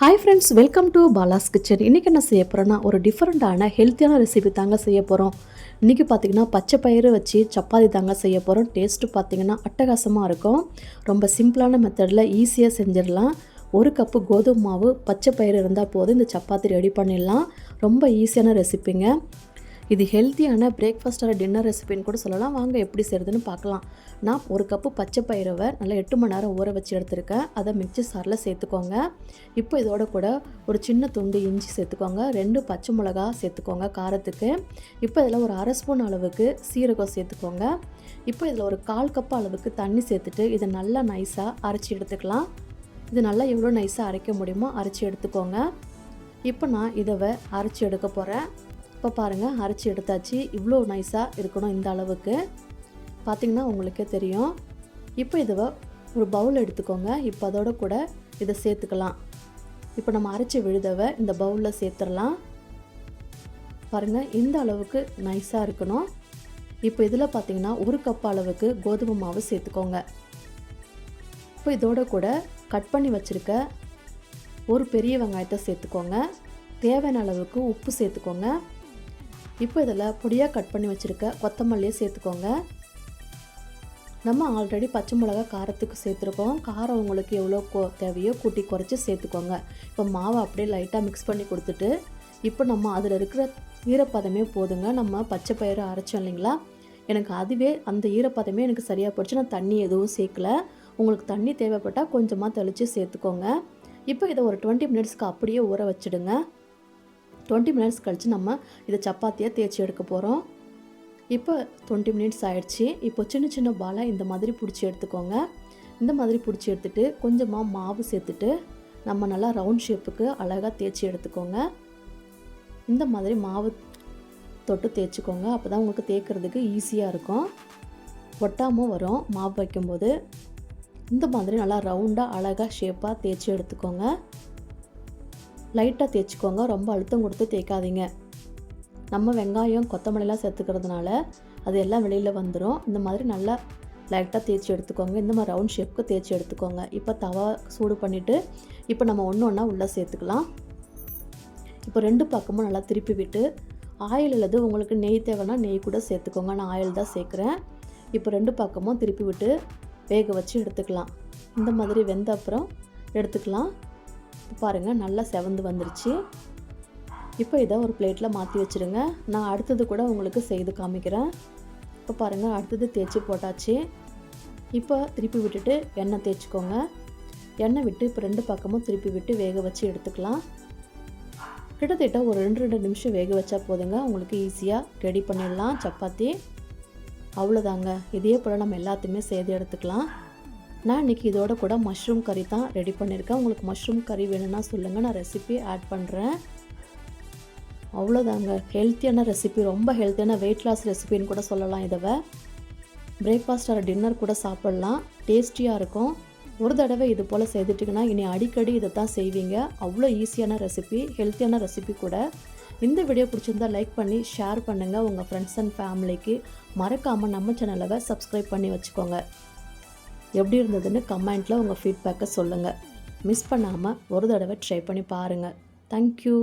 Hi friends welcome to Bala's kitchen இன்றைக்கி என்ன செய்ய போகிறோன்னா ஒரு டிஃப்ரெண்ட்டான ஹெல்த்தியான ரெசிபி தாங்க செய்ய போகிறோம் இன்றைக்கி பார்த்தீங்கன்னா பச்சை பயிறு வச்சு சப்பாத்தி தாங்க செய்ய போகிறோம் டேஸ்ட்டு பார்த்தீங்கன்னா அட்டகாசமாக இருக்கும். ரொம்ப சிம்பிளான மெத்தடில் ஈஸியாக செஞ்சிடலாம். ஒரு கப்பு கோதுமை மாவு பச்சை பயிறு இருந்தால் போதும். இந்த சப்பாத்தி ரெடி பண்ணிடலாம். ரொம்ப ஈஸியான ரெசிப்பிங்க இது ஹெல்த்தியான பிரேக்ஃபாஸ்ட் ஆர் டின்னர் ரெசிபின்னு கூட சொல்லலாம். வாங்க எப்படி செய்கிறதுன்னு பார்க்கலாம். நான் ஒரு கப்பு பச்சை பயிரவை நல்லா எட்டு மணி நேரம் ஊற வச்சு எடுத்திருக்கேன். அதை மிக்சி சாரில் சேர்த்துக்கோங்க. இப்போ இதோட கூட ஒரு சின்ன துண்டு இஞ்சி சேர்த்துக்கோங்க. ரெண்டு பச்சை மிளகா சேர்த்துக்கோங்க காரத்துக்கு. இப்போ இதில் ஒரு அரை ஸ்பூன் அளவுக்கு சீரகம் சேர்த்துக்கோங்க. இப்போ இதில் ஒரு கால் கப் அளவுக்கு தண்ணி சேர்த்துட்டு இதை நல்லா நைஸாக அரைச்சி எடுத்துக்கலாம். இது நல்லா எவ்வளோ நைஸாக அரைக்க முடியுமோ அரைச்சி எடுத்துக்கோங்க. இப்போ நான் இதை அரைச்சி எடுக்க போகிறேன் இப்போ பாருங்கள் அரைச்சி எடுத்தாச்சு. இவ்வளோ நைஸாக இருக்கணும் இந்த அளவுக்கு. பார்த்திங்கன்னா உங்களுக்கே தெரியும். இப்போ இதை ஒரு பவுல் எடுத்துக்கோங்க. இப்போ அதோட கூட இதை சேர்த்துக்கலாம். இப்போ நம்ம அரைச்சி விழுதவை இந்த பவுலில் சேர்த்துடலாம். பாருங்கள் இந்த அளவுக்கு நைஸாக இருக்கணும். இப்போ இதில் பார்த்தீங்கன்னா ஒரு கப் அளவுக்கு கோதுமை மாவு சேர்த்துக்கோங்க. இப்போ இதோட கூட கட் பண்ணி வச்சுருக்க ஒரு பெரிய வெங்காயத்தை சேர்த்துக்கோங்க. தேவையான அளவுக்கு உப்பு சேர்த்துக்கோங்க. இப்போ இதில் பொடியாக கட் பண்ணி வச்சுருக்க கொத்தமல்லியை சேர்த்துக்கோங்க. நம்ம ஆல்ரெடி பச்சை மிளகா காரத்துக்கு சேர்த்துருக்கோம். காரம் உங்களுக்கு எவ்வளோ கோ தேவையோ கூட்டி குறைச்சி சேர்த்துக்கோங்க. இப்போ மாவை அப்படியே லைட்டாக மிக்ஸ் பண்ணி கொடுத்துட்டு இப்போ நம்ம அதில் இருக்கிற ஈரப்பதமே போதுங்க. நம்ம பச்சை பயிறு அரைச்சோம் இல்லைங்களா? எனக்கு அதுவே அந்த ஈரப்பதமே எனக்கு சரியாக போச்சு நான் தண்ணி எதுவும் சேர்க்கல. உங்களுக்கு தண்ணி தேவைப்பட்டால் கொஞ்சமாக தெளித்து சேர்த்துக்கோங்க. இப்போ இதை ஒரு டுவெண்ட்டி மினிட்ஸ்க்கு அப்படியே ஊற வச்சுடுங்க. டுவெண்ட்டி மினிட்ஸ் கழித்து நம்ம இதை சப்பாத்தியாக தேய்ச்சி எடுக்க போகிறோம் இப்போ டுவெண்ட்டி மினிட்ஸ் ஆகிடுச்சி இப்போ சின்ன சின்ன பாலை இந்த மாதிரி பிடிச்சி எடுத்துக்கோங்க. இந்த மாதிரி பிடிச்சி எடுத்துகிட்டு கொஞ்சமாக மாவு சேர்த்துட்டு நம்ம நல்லா ரவுண்ட் ஷேப்புக்கு அழகாக தேய்ச்சி எடுத்துக்கோங்க. இந்த மாதிரி மாவு தொட்டு தேய்ச்சிக்கோங்க. அப்போ தான் உங்களுக்கு தேய்க்கிறதுக்கு ஈஸியாக இருக்கும். ஒட்டாமல் வரும் மாவு வைக்கும்போது. இந்த மாதிரி நல்லா ரவுண்டாக அழகாக ஷேப்பாக தேய்ச்சி எடுத்துக்கோங்க. லைட்டாக தேய்ச்சிக்கோங்க. ரொம்ப அழுத்தம் கொடுத்து தேய்க்காதீங்க. நம்ம வெங்காயம் கொத்தமல்லிலாம் சேர்த்துக்கிறதுனால அது எல்லாம் வெளியில் வந்துடும் இந்த மாதிரி நல்லா லைட்டாக தேய்ச்சி எடுத்துக்கோங்க. இந்த மாதிரி ரவுண்ட் ஷேப்புக்கு தேய்ச்சி எடுத்துக்கோங்க. இப்போ தவா சூடு பண்ணிவிட்டு இப்போ நம்ம ஒன்று ஒன்றா உள்ளே சேர்த்துக்கலாம். இப்போ ரெண்டு பக்கமும் நல்லா திருப்பி விட்டு ஆயில் அல்லது உங்களுக்கு நெய் தேவைன்னா நெய் கூட சேர்த்துக்கோங்க. நான் ஆயில் தான் சேர்க்குறேன். இப்போ ரெண்டு பக்கமும் திருப்பி விட்டு வேக வச்சு எடுத்துக்கலாம். இந்த மாதிரி வெந்த அப்புறம் எடுத்துக்கலாம். பாருங்கள் நல்லா செவந்து வந்துருச்சு. இப்போ இதை ஒரு பிளேட்டில் மாற்றி வச்சுருங்க. நான் அடுத்தது கூட உங்களுக்கு செய்து காமிக்கிறேன். இப்போ பாருங்கள் அடுத்தது தேய்ச்சி போட்டாச்சு. இப்போ திருப்பி விட்டுட்டு எண்ணெய் தேய்ச்சிக்கோங்க. எண்ணெய் விட்டு இப்போ ரெண்டு பக்கமும் திருப்பி விட்டு வேக வச்சு எடுத்துக்கலாம். கிட்டத்தட்ட ஒரு ரெண்டு ரெண்டு நிமிஷம் வேக வச்சா போதுங்க. உங்களுக்கு ஈஸியாக ரெடி பண்ணிடலாம். சப்பாத்தி. அவ்வளோதாங்க. இதே போல் நம்ம எல்லாத்தையுமே செய்து எடுத்துக்கலாம். நான் இன்றைக்கி இதோட கூட மஷ்ரூம் கறி தான் ரெடி பண்ணியிருக்கேன் உங்களுக்கு மஷ்ரூம் கறி வேணும்னா சொல்லுங்கள் நான் ரெசிபி ஆட் பண்ணுறேன் அவ்வளோதாங்க ஹெல்த்தியான ரெசிபி ரொம்ப ஹெல்த்தியான வெயிட் லாஸ் ரெசிபின்னு கூட சொல்லலாம் இதை பிரேக்ஃபாஸ்ட் ஆர் டின்னர் கூட சாப்பிட்லாம். டேஸ்டியாக இருக்கும். ஒரு தடவை இது போல் செய்துட்டிங்கன்னா இனி அடிக்கடி இதை தான் செய்வீங்க. அவ்வளோ ஈஸியான ரெசிபி ஹெல்த்தியான ரெசிபி கூட. இந்த வீடியோ பிடிச்சிருந்தால் லைக் பண்ணி ஷேர் பண்ணுங்கள் உங்கள் ஃப்ரெண்ட்ஸ் அண்ட் ஃபேமிலிக்கு மறக்காமல் நம்ம சேனலை சப்ஸ்கிரைப் பண்ணி வச்சுக்கோங்க. எப்படி இருந்ததுன்னு கமெண்ட்டில் உங்கள் ஃபீட்பேக்கை சொல்லுங்கள் மிஸ் பண்ணாமல் ஒரு தடவை ட்ரை பண்ணி பாருங்கள் தேங்க்யூ